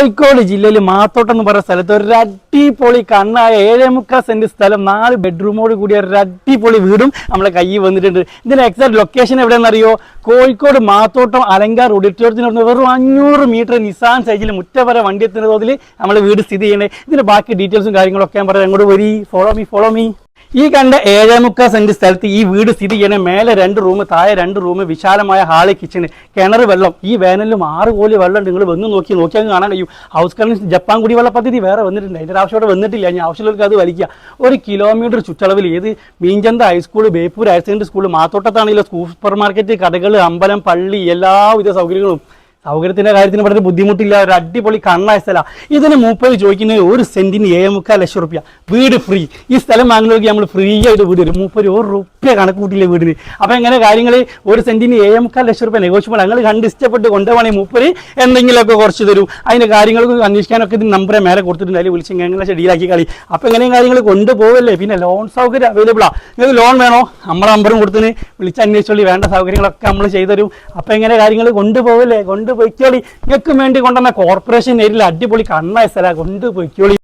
കോഴിക്കോട് ജില്ലയിൽ മാത്തോട്ടം എന്ന് പറയുന്ന സ്ഥലത്ത് ഒരു അടിപൊളി കണ്ണായ ഏഴേ മുക്കാൽ സെന്റ് സ്ഥലം നാല് ബെഡ്റൂമോട് കൂടിയ ഒരു അടിപൊളി വീടും നമ്മളെ കയ്യിൽ വന്നിട്ടുണ്ട്. ഇതിന്റെ എക്സാക്ട് ലൊക്കേഷൻ എവിടെയെന്നറിയോ? കോഴിക്കോട് മാത്തോട്ടം അലങ്കാർ ഓഡിറ്റോറിയത്തിന് വെറും അഞ്ഞൂറ് മീറ്റർ നിസാൻ സൈജിൽ മുറ്റവര വണ്ടി എത്തുന്ന തോതിൽ നമ്മളെ വീട് സ്ഥിതി ചെയ്യണേ ഇതിന്റെ ബാക്കി ഡീറ്റെയിൽസും കാര്യങ്ങളൊക്കെ ഞാൻ പറയാം. അങ്ങോട്ട് വരി. ഫോളോ മീ ഫോളോ മീ ഈ കണ്ട ഏഴേ മുക്കാൽ സെന്റ് സ്ഥലത്ത് ഈ വീട് സ്ഥിതി ചെയ്യണ മേലെ രണ്ട് റൂം താഴെ രണ്ട് റൂം വിശാലമായ ഹാൾ കിച്ചൺ കിണർ വെള്ളം. ഈ വേനലിലും ആറ് കോലി വെള്ളം നിങ്ങൾ വന്ന് നോക്കി നോക്കിയാൽ കാണാൻ കഴിയും. ഹൗസ് കണക്ഷൻ ജപ്പാൻ കുടിവെള്ള പദ്ധതി വേറെ വന്നിട്ടുണ്ട്. അതിന്റെ ആവശ്യം ഇവിടെ വന്നിട്ടില്ല. ഞാൻ ആവശ്യമുള്ളവർക്ക് അത് വലിക്കുക. ഒരു കിലോമീറ്റർ ചുറ്റളവിൽ ഏത് മീൻചന്ത high school Beypore higher secondary school മാത്തോട്ടത്താണെങ്കിലും super market കടകൾ അമ്പലം പള്ളി എല്ലാവിധ സൗകര്യങ്ങളും സൗകര്യത്തിന്റെ കാര്യത്തിന് വളരെ ബുദ്ധിമുട്ടില്ല. ഒരു അടിപൊളി കണ്ണായ സ്ഥലം. ഇതിന് മൂപ്പത് ചോദിക്കുന്നത് ഒരു സെന്റിന് ഏഴ് മുക്കാൽ ലക്ഷം റുപ്യ. വീട് ഫ്രീ ഈ സ്ഥലം വാങ്ങുന്നവർക്ക് നമ്മൾ ഫ്രീ ആയിട്ട് വീട് വരും മൂപ്പര് ഒരു റുപ്യ കണക്ക് കൂട്ടിയില്ല വീടിന്? അപ്പൊ എങ്ങനെ കാര്യങ്ങൾ ഒരു സെന്റിന് ഏഴ് മുക്കാൽ ലക്ഷം റുപ്യ നെഗോഷ്യബിൾ ഞങ്ങൾ കണ്ട് ഇഷ്ടപ്പെട്ട് കൊണ്ടുപോകണേ മൂപ്പര് എന്തെങ്കിലുമൊക്കെ കുറച്ച് തരും. അതിന്റെ കാര്യങ്ങൾക്ക് അന്വേഷിക്കാനൊക്കെ ഇതിന് നമ്പറെ മേലെ കൊടുത്തിട്ടുണ്ട്. അതിൽ വിളിച്ച് എങ്ങനെ ഡീലാക്കി കളി. അപ്പൊ എങ്ങനെയും കാര്യങ്ങൾ കൊണ്ടുപോകല്ലേ പിന്നെ ലോൺ സൗകര്യം അവൈലബിൾ ആ. നിങ്ങൾക്ക് ലോൺ വേണോ? നമ്മളെ നമ്പറും കൊടുത്തിന്. വിളിച്ച് അന്വേഷിച്ചോളി. വേണ്ട സൗകര്യങ്ങളൊക്കെ നമ്മൾ ചെയ്തുതരും. അപ്പൊ എങ്ങനെ കാര്യങ്ങൾ കൊണ്ടുപോകല്ലേ കൊണ്ടുപോയിക്കോളി. നിങ്ങൾക്ക് വേണ്ടി കൊണ്ടുവന്ന കോർപ്പറേഷൻ ഏരിയയിൽ അടിപൊളി കണ്ണായ സ്ഥലം കൊണ്ടുപോയിക്കോളി.